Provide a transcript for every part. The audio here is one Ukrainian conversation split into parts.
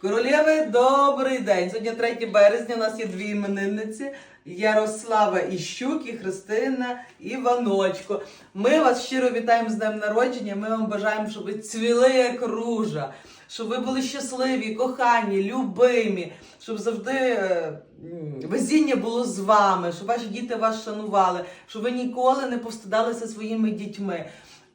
Королєви, добрий день. Сьогодні 3 березня. У нас є дві іменинниці. Ярослава Іщук і Христина Іваночко. Ми вас щиро вітаємо з днем народження. Ми вам бажаємо, щоб ви цвіли як ружа, щоб ви були щасливі, кохані, любимі, щоб завжди е, везіння було з вами, щоб ваші діти вас шанували, щоб ви ніколи не повстидалися своїми дітьми.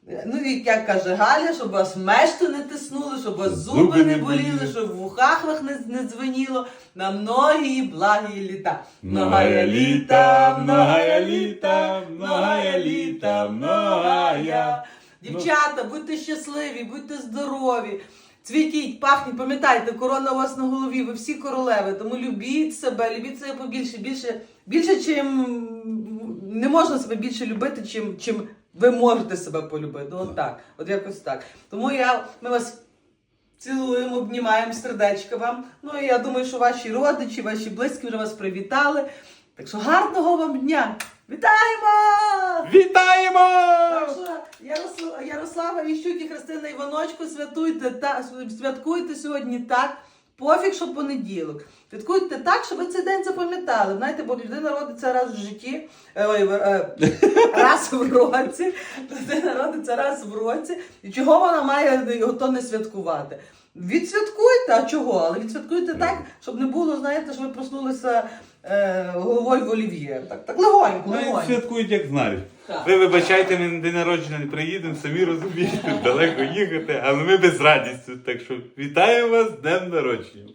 Ну і як каже Галя, щоб вас мешти не тиснули, щоб вас зуби, Зуби не боліли, щоб в ухах не, не дзвеніло на многі благі літа. Многая літа, многая літа, многая літа, многая. Дівчата, будьте щасливі, будьте здорові. Цвітіть, пахніть, пам'ятайте, корона у вас на голові, ви всі королеви, тому любіть себе, любіть себе побільше, більше, більше, чим не можна себе більше любити, чим, чим ви можете себе полюбити. От так, от якось так. Тому я, ми вас цілуємо, обнімаємо сердечка вам. Ну і я думаю, що ваші родичі, ваші близькі вже вас привітали. Так що гарного вам дня! Вітаємо! Вітаємо! Так що Ярослава, Ярослава Іщук і Христина Іваночко, святуйте та святкуйте сьогодні так. Пофіг, що понеділок. Святкуйте так, щоб ви цей день запам'ятали. Знаєте, бо людина родиться раз в житті, е, ой, е, раз в році. Людина родиться раз в році. І чого вона має його то не святкувати? Відсвяткуйте, а чого? Але відсвяткуйте так, щоб не було, знаєте, що ви проснулися е, головою в олів'є. Так, так легонько, Ну, святкують, як знають. Ви вибачайте, ми на день народження не приїдемо, самі розумієте, далеко їхати, але ми без радістю. Так що вітаємо вас з днем народження.